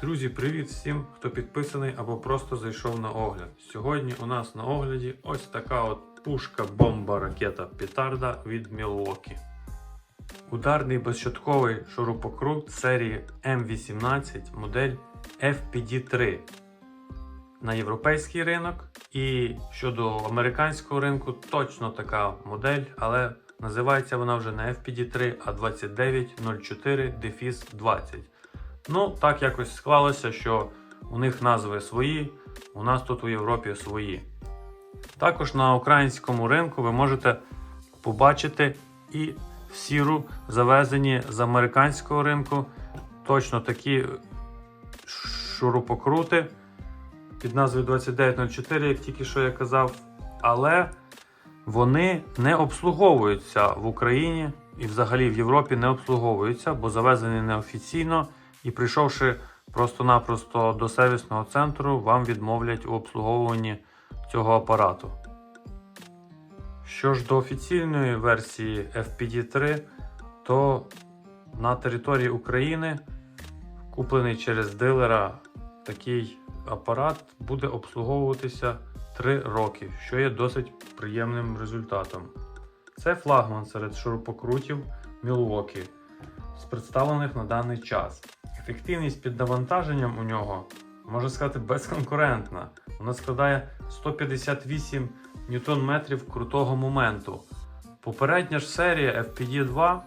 Друзі, привіт всім, хто підписаний або просто зайшов на огляд. Сьогодні у нас на огляді ось така от пушка бомба ракета Петарда від Milwaukee. Ударний безщотковий шурупокрут серії М18 модель FPD3 на європейський ринок. І щодо американського ринку, точно така модель, але називається вона вже не FPD3, а 2904 20. Ну, так якось склалося, що у них назви свої, у нас тут у Європі свої. Також на українському ринку ви можете побачити і сіру завезені з американського ринку точно такі шурупокрути під назвою 2904, як тільки що я казав. Але вони не обслуговуються в Україні і взагалі в Європі не обслуговуються, бо завезені неофіційно. І прийшовши просто-напросто до сервісного центру, вам відмовлять у обслуговуванні цього апарату. Що ж до офіційної версії FPD3, то на території України куплений через дилера такий апарат буде обслуговуватися 3 роки, що є досить приємним результатом. Це флагман серед шурупокрутів Milwaukee з представлених на даний час. Ефективність під навантаженням у нього, можна сказати, безконкурентна. Вона складає 158 ньютон-метрів крутого моменту. Попередня ж серія FPD2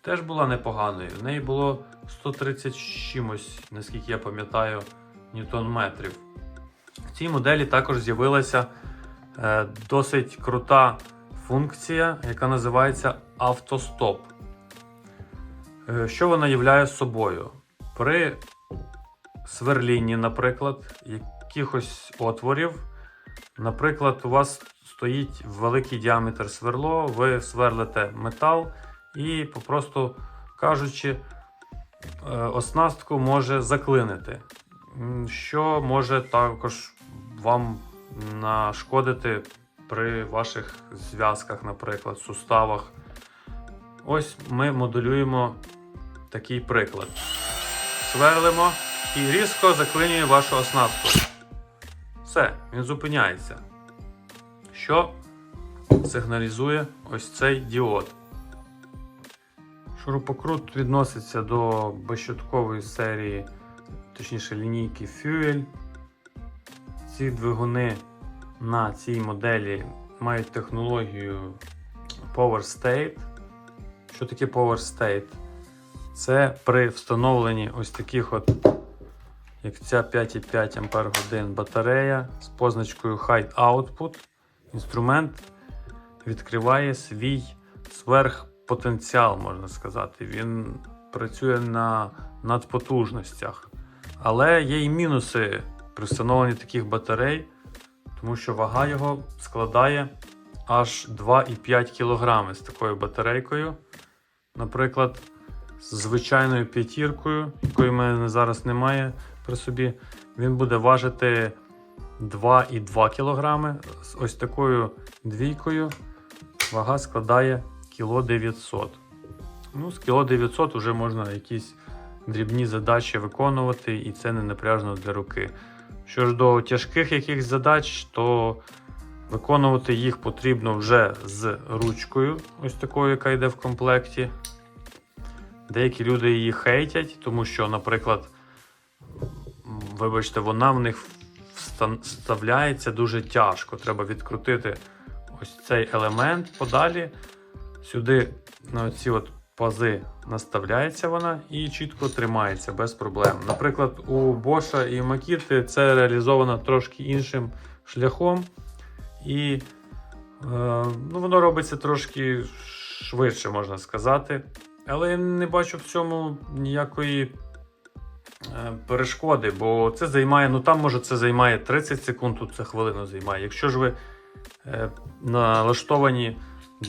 теж була непоганою. В неї було 130 чимось, наскільки я пам'ятаю, ньютон-метрів. В цій моделі також з'явилася е, досить крута функція, яка називається автостоп. Е, Що вона являє собою? При сверлінні, наприклад, якихось отворів, наприклад, у вас стоїть великий діаметр сверло, ви сверлите метал і, попросту кажучи, е, оснастку може заклинити, що може також вам нашкодити при ваших зв'язках, наприклад, суставах. Ось ми моделюємо такий приклад. Сверлимо і різко заклинює вашу оснастку. Все, він зупиняється. Що сигналізує ось цей діод. Шурупокрут відноситься до безщоткової серії, точніше лінійки Fuel. Ці двигуни на цій моделі мають технологію Power State. Що таке Power State? Це при встановленні ось таких от, як ця 5,5 Ампер годин батарея з позначкою High Output. Інструмент відкриває свій сверхпотенціал, можна сказати. Він працює на надпотужностях. Але є і мінуси при встановленні таких батарей, тому що вага його складає аж 2,5 кг з такою батарейкою. Наприклад, з звичайною п'ятіркою, якої в мене зараз немає при собі, він буде важити 2,2 кг. З ось такою двійкою вага складає кіло 900 Ну, з кіло 900 вже можна якісь дрібні задачі виконувати, і це не напряжно для руки. Що ж до тяжких якихось задач, то виконувати їх потрібно вже з ручкою, ось такою, яка йде в комплекті. Деякі люди її хейтять, тому що, наприклад, вибачте, вона в них вставляється дуже тяжко. Треба відкрутити ось цей елемент подалі. Сюди на ці от пази наставляється вона і чітко тримається без проблем. Наприклад, у Боша і Макіти це реалізовано трошки іншим шляхом, і е, ну, воно робиться трошки швидше, можна сказати. Але я не бачу в цьому ніякої е, перешкоди, бо це займає, ну там може це займає 30 секунд, тут це хвилину займає. Якщо ж ви е, налаштовані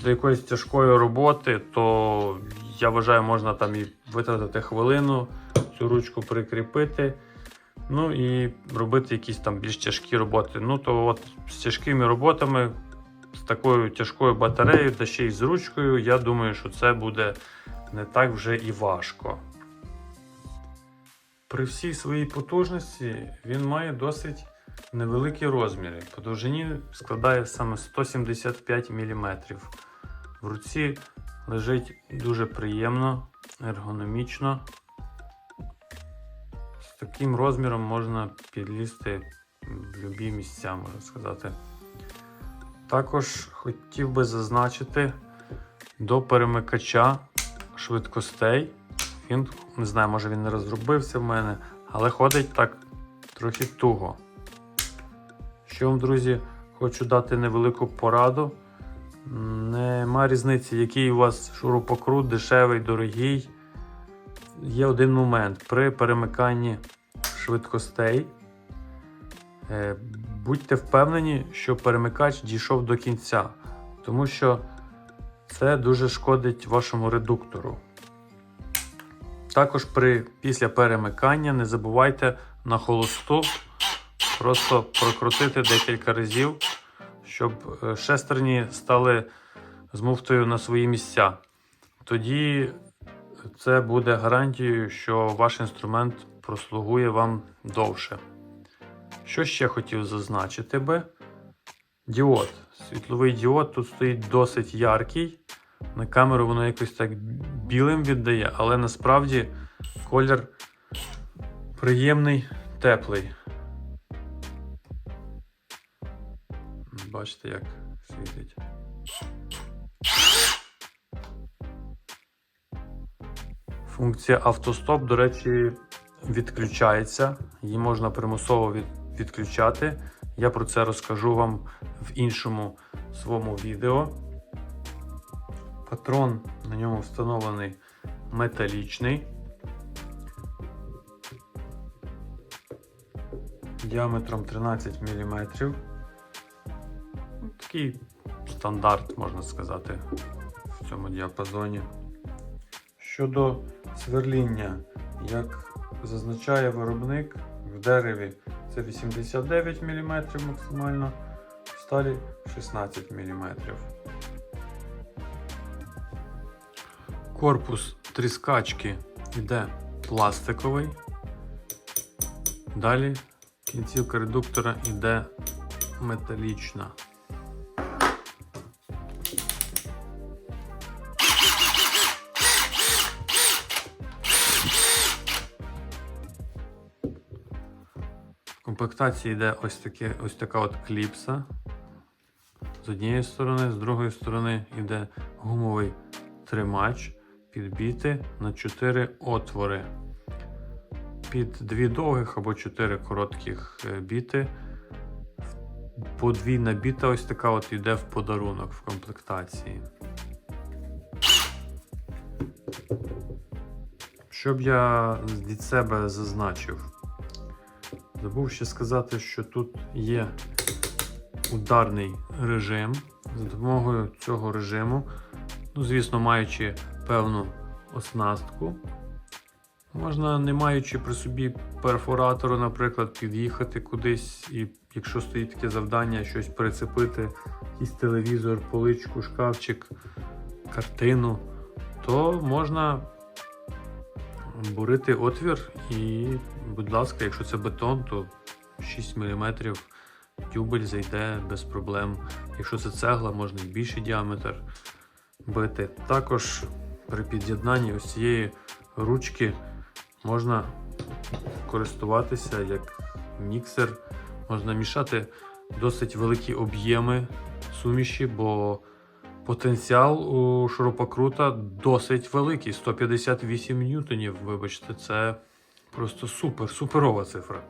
до якоїсь тяжкої роботи, то я вважаю, можна там і витратити хвилину, цю ручку прикріпити. Ну і робити якісь там більш тяжкі роботи. Ну, то от з тяжкими роботами, з такою тяжкою батареєю та ще й з ручкою, я думаю, що це буде не так вже і важко. При всій своїй потужності він має досить невеликі розміри. По довжині складає саме 175 мм. В руці лежить дуже приємно, ергономічно. З таким розміром можна підлізти в любі місця, можна сказати. Також хотів би зазначити до перемикача швидкостей. Він, не знаю, може він не розробився в мене, але ходить так трохи туго. Що вам, друзі, хочу дати невелику пораду. Нема різниці, який у вас шурупокрут, дешевий, дорогий. Є один момент при перемиканні швидкостей. е, Будьте впевнені, що перемикач дійшов до кінця, тому що це дуже шкодить вашому редуктору. Також при, після перемикання не забувайте на холосту просто прокрутити декілька разів, щоб е, шестерні стали з муфтою на свої місця. Тоді це буде гарантією, що ваш інструмент прослугує вам довше. Що ще хотів зазначити би? Діод. Світловий діод тут стоїть досить яркий. На камеру воно якось так білим віддає, але насправді колір приємний, теплий. Бачите, як світить. Функція автостоп, до речі, відключається. Її можна примусово від, відключати. Я про це розкажу вам в іншому своєму відео. Патрон на ньому встановлений металічний. Діаметром 13 мм. Такий стандарт, можна сказати, в цьому діапазоні. Щодо сверління, як зазначає виробник в дереві це 89 мм максимально, сталі 16 мм. Корпус тріскачки йде пластиковий. Далі кінцівка редуктора йде металічна. В комплектації йде ось, таке, ось така от кліпса. З однієї сторони, з другої сторони йде гумовий тримач підбіти на 4 отвори. Під дві довгих або 4 коротких е, біти. Подвійна біта ось така от йде в подарунок в комплектації. Щоб я від себе зазначив, забув ще сказати, що тут є ударний режим. За допомогою цього режиму, ну, звісно, маючи певну оснастку, можна, не маючи при собі перфоратору, наприклад, під'їхати кудись, і якщо стоїть таке завдання, щось прицепити, якийсь телевізор, поличку, шкафчик, картину, то можна бурити отвір і, будь ласка, якщо це бетон, то 6 мм тюбель зайде без проблем. Якщо це цегла, можна і більший діаметр бити. Також при під'єднанні ось цієї ручки можна користуватися як міксер. Можна мішати досить великі об'єми суміші, бо потенціал у шурупокрута досить великий 158 ньютонів. Вибачте, це просто супер, суперова цифра.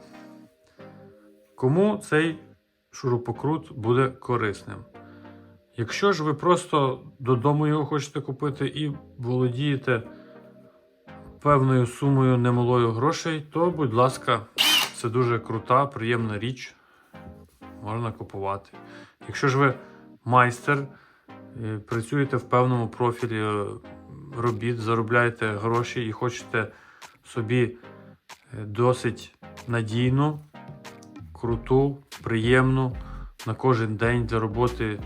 Кому цей шурупокрут буде корисним? Якщо ж ви просто додому його хочете купити і володієте певною сумою немалою грошей, то, будь ласка, це дуже крута, приємна річ. Можна купувати. Якщо ж ви майстер, е, працюєте в певному профілі е, робіт, заробляєте гроші і хочете собі е, досить надійну, круту, приємну на кожен день для роботи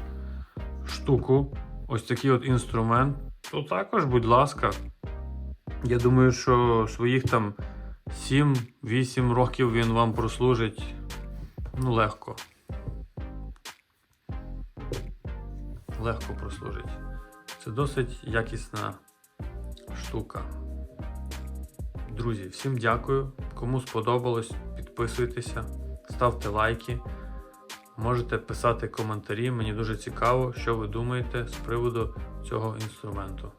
штуку, ось такий от інструмент, то також, будь ласка. Я думаю, що своїх там 7-8 років він вам прослужить ну, легко. Легко прослужить. Це досить якісна штука. Друзі, всім дякую. Кому сподобалось, підписуйтеся, ставте лайки. Можете писати коментарі. Мені дуже цікаво, що ви думаєте з приводу цього інструменту.